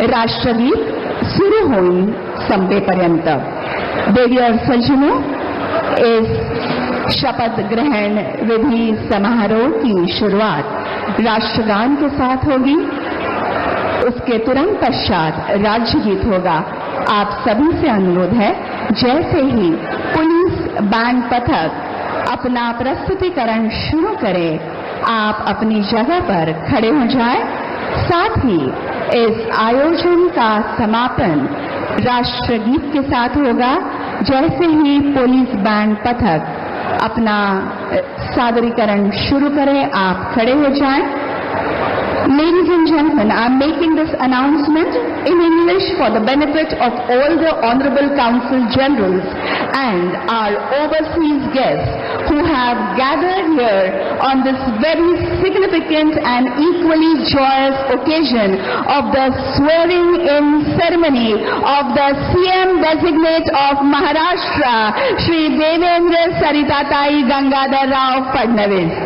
राष्ट्रगीत सुरू होईल संपेपर्यंत देवी और सज्जनों, इस शपथ ग्रहण विधि समारोह की शुरुआत राष्ट्रगान के साथ होगी। उसके तुरंत पश्चात राज्य गीत होगा। आप सभी से अनुरोध है, जैसे ही पुलिस, बैंड पथक, अपना प्रस्तुतिकरण शुरू करे, आप अपनी जगह पर खड़े हो जाएँ। साथ ही इस आयोजन का समापन राष्ट्रगीत के साथ होगा। जैसे ही पुलिस बैंड पथक अपना सादरीकरण शुरू करें, आप खड़े हो जाएँ। Ladies and gentlemen, I am making this announcement in English for the benefit of all the Honorable Council Generals and our overseas guests who have gathered here on this very significant and equally joyous occasion of the swearing-in ceremony of the CM designate of Maharashtra, Shri Devendra Saritatai Gangadhar Rao Fadnavis.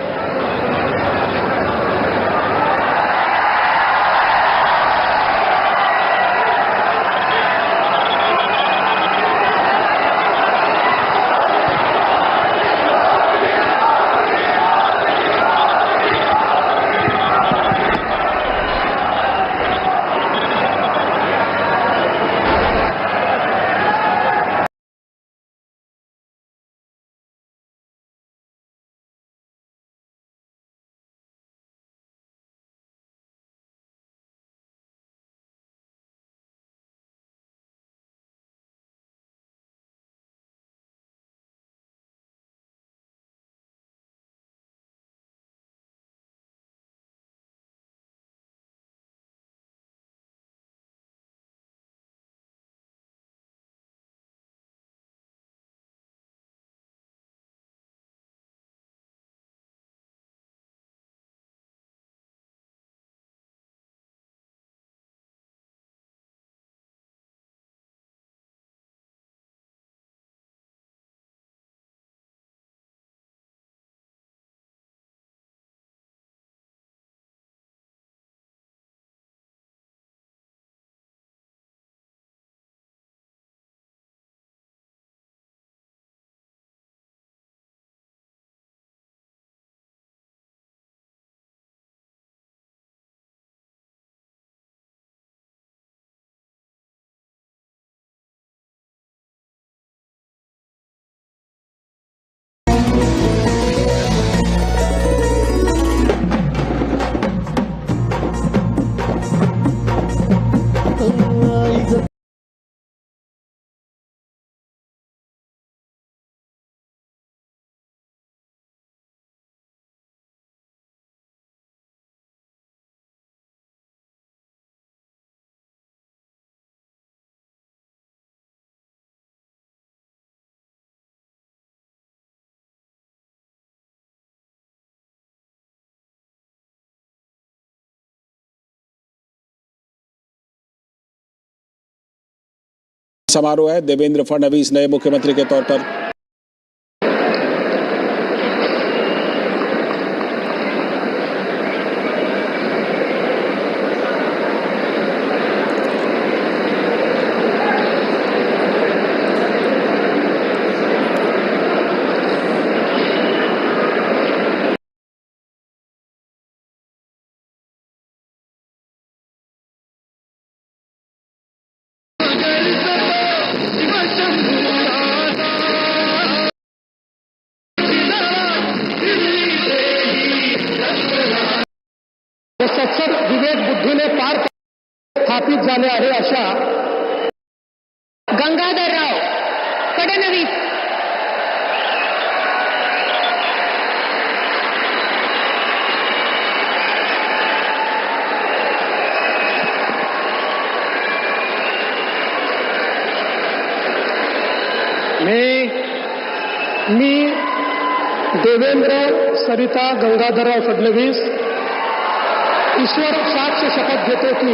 समारोह है। देवेंद्र फडणवीस नए मुख्यमंत्री के तौर पर। स्थापित झाले आहे अशा गंगाधरराव फडणवीस. मी मी देवेंद्र सरिता गंगाधरराव फडणवीस ईश्वर साक्ष शपथ घेतो की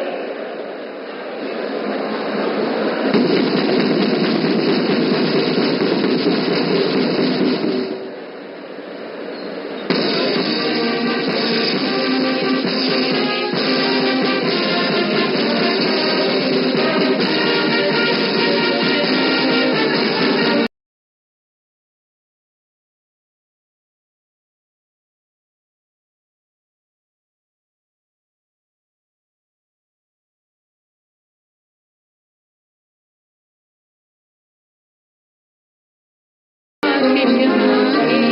me his name.